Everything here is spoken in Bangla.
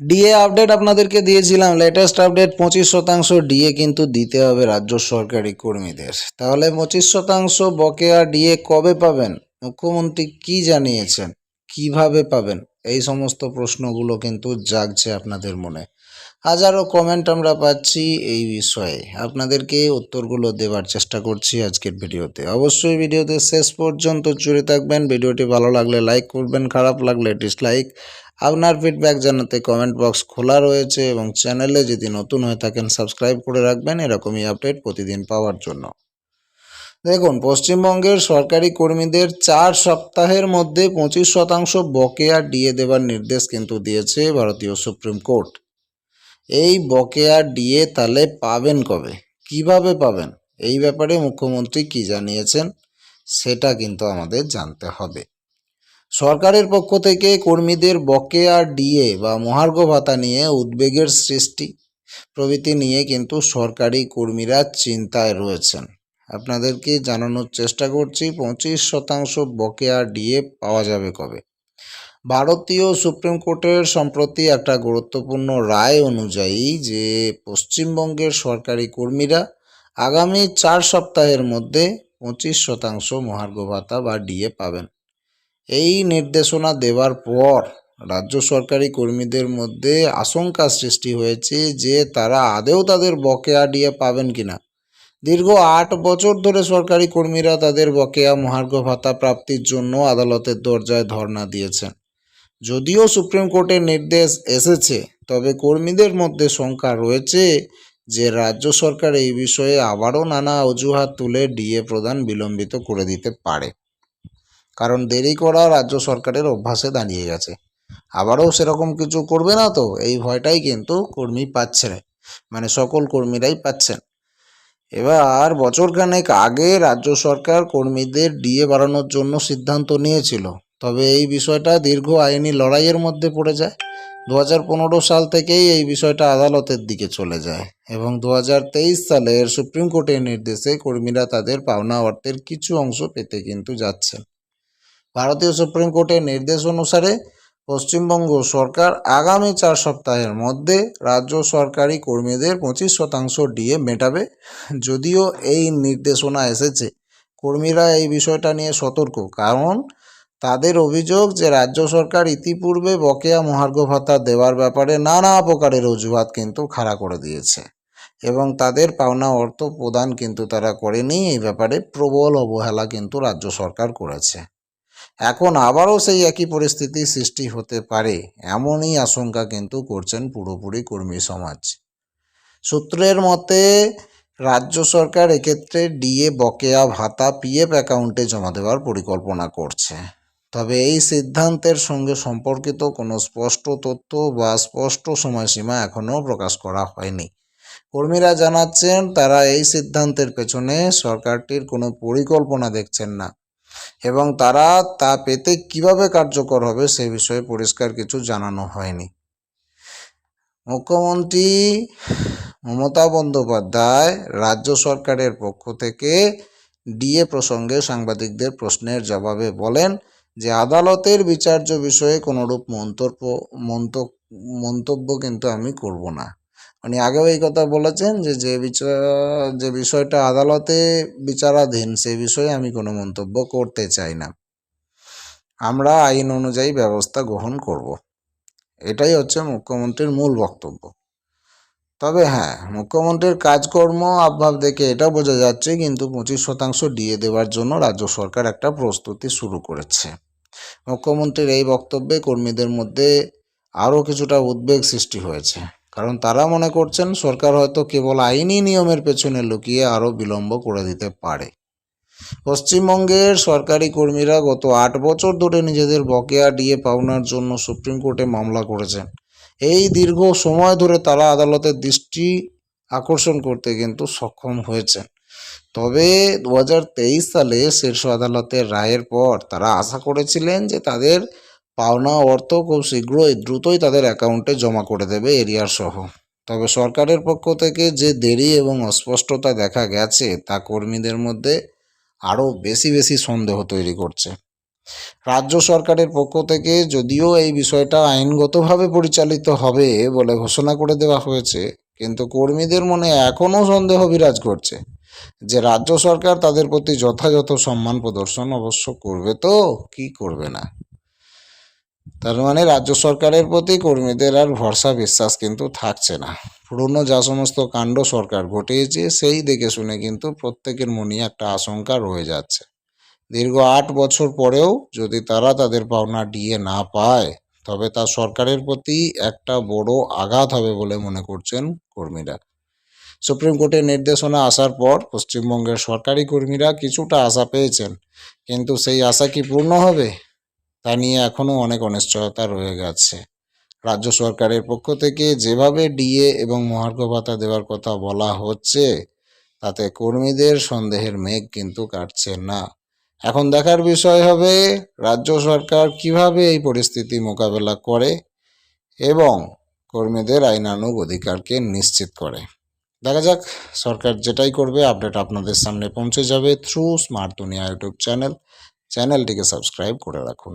ডিএ আপডেট আপনাদেরকে দিয়েছিলাম লেটেস্ট আপডেট পঁচিশ শতাংশ ডিএ কিন্তু দিতে হবে রাজ্য সরকারি কর্মীদের। তাহলে পঁচিশ শতাংশ বকেয়া ডিএ কবে পাবেন? মুখ্যমন্ত্রী কি জানিয়েছেন? কীভাবে পাবেন? এই সমস্ত প্রশ্নগুলো কিন্তু জাগছে আপনাদের মনে। হাজারো কমেন্ট আমরা পাচ্ছি এই বিষয়ে। আপনাদেরকে উত্তরগুলো দেওয়ার চেষ্টা করছি আজকের ভিডিওতে। অবশ্যই ভিডিওতে শেষ পর্যন্ত জুড়ে থাকবেন। ভিডিওটি ভালো লাগলে লাইক করবেন, খারাপ লাগলে ডিসলাইক আপনার ফিডব্যাক জানাতে কমেন্ট বক্স খোলা রয়েছে এবং চ্যানেলে যদি নতুন হয়ে থাকেন সাবস্ক্রাইব করে রাখবেন। এরকমই আপডেট প্রতিদিন পাওয়ার জন্য। দেখুন, পশ্চিমবঙ্গের সরকারি কর্মীদের চার সপ্তাহের মধ্যে পঁচিশ শতাংশ বকেয়া ডিএ দেবার নির্দেশ কিন্তু দিয়েছে ভারতীয় সুপ্রিম কোর্ট। এই বকেয়া ডিএ তাহলে পাবেন কবে? কীভাবে পাবেন? এই ব্যাপারে মুখ্যমন্ত্রী কি জানিয়েছেন? সেটা কিন্তু আমাদের জানতে হবে। সরকারের পক্ষ থেকে কর্মীদের বকেয়া ডিএ বা মহার্ঘ ভাতা নিয়ে উদ্বেগের সৃষ্টি প্রভৃতি নিয়ে কিন্তু সরকারি কর্মীরা চিন্তায় রয়েছেন। আপনাদেরকে জানানোর চেষ্টা করছি, পঁচিশ শতাংশ বকেয়া ডিএ পাওয়া যাবে কবে? ভারতীয় সুপ্রিম কোর্টের সম্প্রতি একটা গুরুত্বপূর্ণ রায় অনুযায়ী যে পশ্চিমবঙ্গের সরকারি কর্মীরা আগামী চার সপ্তাহের মধ্যে পঁচিশ শতাংশ মহার্ঘ ভাতা বা ডিএ পাবেন। এই নির্দেশনা দেওয়ার পর রাজ্য সরকারি কর্মীদের মধ্যে আশঙ্কা সৃষ্টি হয়েছে যে তারা আদেও তাদের বকেয়া ডিএ পাবেন কিনা। দীর্ঘ আট বছর ধরে সরকারি কর্মীরা তাদের বকেয়া মহার্ঘ ভাতা প্রাপ্তির জন্য আদালতের দরজায় ধর্ণা দিয়েছেন। যদিও সুপ্রিম কোর্টের নির্দেশ এসেছে, তবে কর্মীদের মধ্যে শঙ্কা রয়েছে যে রাজ্য সরকার এই বিষয়ে আবারও নানা অজুহাত তুলে ডিএ প্রদান বিলম্বিত করে দিতে পারে। কারণ দেরি করা রাজ্য সরকারের অভ্যাসে দাঁড়িয়ে গেছে। আবারও সেরকম কিছু করবে না তো, এই ভয়টাই কিন্তু কর্মী পাচ্ছে না মানে সকল কর্মীরাই পাচ্ছেন। এবার বছরখানেক আগে রাজ্য সরকার কর্মীদের ডিএ বাড়ানোর জন্য সিদ্ধান্ত নিয়েছিল। তবে এই বিষয়টা দীর্ঘ আইনি লড়াইয়ের মধ্যে পড়ে যায়। দু সাল থেকেই এই বিষয়টা আদালতের দিকে চলে যায় এবং দু সালের সুপ্রিম কোর্টের নির্দেশে কর্মীরা তাদের পাওনা অর্থের কিছু অংশ পেতে কিন্তু যাচ্ছেন। ভারতীয় সুপ্রিম কোর্টের নির্দেশ অনুসারে পশ্চিমবঙ্গ সরকার আগামী চার সপ্তাহের মধ্যে রাজ্য সরকারি কর্মীদের পঁচিশ শতাংশ ডিএ মেটাবে। যদিও এই নির্দেশনা এসেছে, কর্মীরা এই বিষয়টা নিয়ে সতর্ক, কারণ তাদের অভিযোগ যে রাজ্য সরকার ইতিপূর্বে বকেয়া মহার্ঘ ভাতা দেওয়ার ব্যাপারে নানা প্রকারের অজুহাত কিন্তু খাড়া করে দিয়েছে এবং তাদের পাওনা অর্থ প্রদান কিন্তু তারা করেনি। এই ব্যাপারে প্রবল অবহেলা কিন্তু রাজ্য সরকার করেছে। এখন আবারও সেই একই পরিস্থিতি সৃষ্টি হতে পারে এমনই আশঙ্কা কিন্তু করছেন পুরোপুরি কর্মী সমাজ। সূত্রের মতে, রাজ্য সরকার এক্ষেত্রে ডিএ বকেয়া ভাতা পিএফ অ্যাকাউন্টে জমা দেওয়ার পরিকল্পনা করছে। তবে এই সিদ্ধান্তের সঙ্গে সম্পর্কিত কোনো স্পষ্ট তথ্য বা স্পষ্ট সময়সীমা এখনও প্রকাশ করা হয়নি। কর্মীরা জানাচ্ছেন, তারা এই সিদ্ধান্তের পেছনে সরকারটির কোনো পরিকল্পনা দেখছেন না এবং তারা তা পেতে কীভাবে কার্যকর হবে সে বিষয়ে পরিষ্কার কিছু জানানো হয়নি। মুখ্যমন্ত্রী মমতা বন্দ্যোপাধ্যায় রাজ্য সরকারের পক্ষ থেকে ডিএ প্রসঙ্গে সাংবাদিকদের প্রশ্নের জবাবে বলেন যে আদালতের বিচার্য বিষয়ে কোনোরূপ মন্তব্য মন্ত- মন্তব্য কিন্তু আমি করব না। উনি আগেও এই কথা বলেছেন যে যে বিচার যে বিষয়টা আদালতে বিচারাধীন, সে বিষয়ে আমি কোনো মন্তব্য করতে চাই না। আমরা আইন অনুযায়ী ব্যবস্থা গ্রহণ করব। এটাই হচ্ছে মুখ্যমন্ত্রীর মূল বক্তব্য। তবে হ্যাঁ মুখ্যমন্ত্রীর কাজকর্ম আবভাব দেখে এটা বোঝা যাচ্ছে, কিন্তু পঁচিশ শতাংশ ডিএ দেওয়ার জন্য রাজ্য সরকার একটা প্রস্তুতি শুরু করেছে। মুখ্যমন্ত্রীর এই বক্তব্যে কর্মীদের মধ্যে আরও কিছুটা উদ্বেগ সৃষ্টি হয়েছে। কারণ তারা মনে করছেন, সরকার হয়তো কেবল আইনি নিয়মের পেছনে লুকিয়ে আরও বিলম্ব করে দিতে পারে। পশ্চিমবঙ্গের সরকারি কর্মীরা গত আট বছর ধরে নিজেদের বকেয়া ডিএ পাওনার জন্য সুপ্রিম কোর্টে মামলা করেছেন। এই দীর্ঘ সময় ধরে তারা আদালতের দৃষ্টি আকর্ষণ করতে কিন্তু সক্ষম হয়েছেন। তবে দু হাজার তেইশ সালে শীর্ষ আদালতের রায়ের পর তারা আশা করেছিলেন যে তাদের পাওনা অর্থ খুব শীঘ্রই, দ্রুতই তাদের অ্যাকাউন্টে জমা করে দেবে এরিয়ার সহ তবে সরকারের পক্ষ থেকে যে দেরি এবং অস্পষ্টতা দেখা গেছে, তা কর্মীদের মধ্যে আরও বেশি বেশি সন্দেহ তৈরি করছে। রাজ্য সরকারের পক্ষ থেকে যদিও এই বিষয়টা আইনগতভাবে পরিচালিত হবে বলে ঘোষণা করে দেওয়া হয়েছে, কিন্তু কর্মীদের মনে এখনও সন্দেহ বিরাজ করছে। যে রাজ্য সরকার তাদের প্রতি যথাযথ সম্মান প্রদর্শন অবশ্য করবে তো, কি করবে না? তার মানে রাজ্য সরকারের প্রতি কর্মীদের আর ভরসা বিশ্বাস কিন্তু থাকছে না। পুরনো যা সমস্ত কাণ্ড সরকার ঘটিয়েছে, সেই দেখে শুনে কিন্তু প্রত্যেকের মনে একটা আশঙ্কা রয়ে যাচ্ছে। দীর্ঘ আট বছর পরেও যদি তারা তাদের পাওনা ডিএ না পায়, তবে তা সরকারের প্রতি একটা বড় আঘাত হবে বলে মনে করছেন কর্মীরা। সুপ্রিম কোর্টের নির্দেশনা আসার পর পশ্চিমবঙ্গের সরকারি কর্মীরা কিছুটা আশা পেয়েছেন। কিন্তু সেই আশা কি পূর্ণ হবে? তা নিয়ে এখনও অনেক অনিশ্চয়তা রয়ে গেছে। রাজ্য সরকারের পক্ষ থেকে যেভাবে ডিএ এবং মহার্ঘ ভাতা দেওয়ার কথা বলা হচ্ছে, তাতে কর্মীদের সন্দেহের মেঘ কিন্তু কাটছে না। এখন দেখার বিষয় হবে, রাজ্য সরকার কীভাবে এই পরিস্থিতি মোকাবেলা করে এবং কর্মীদের আইনানুগ অধিকারকে নিশ্চিত করে? দেখা যাক, সরকার যেটাই করবে আপডেট আপনাদের সামনে পৌঁছে যাবে through smart Duniya YouTube channel চ্যানেলটিকে সাবস্ক্রাইব করে রাখুন।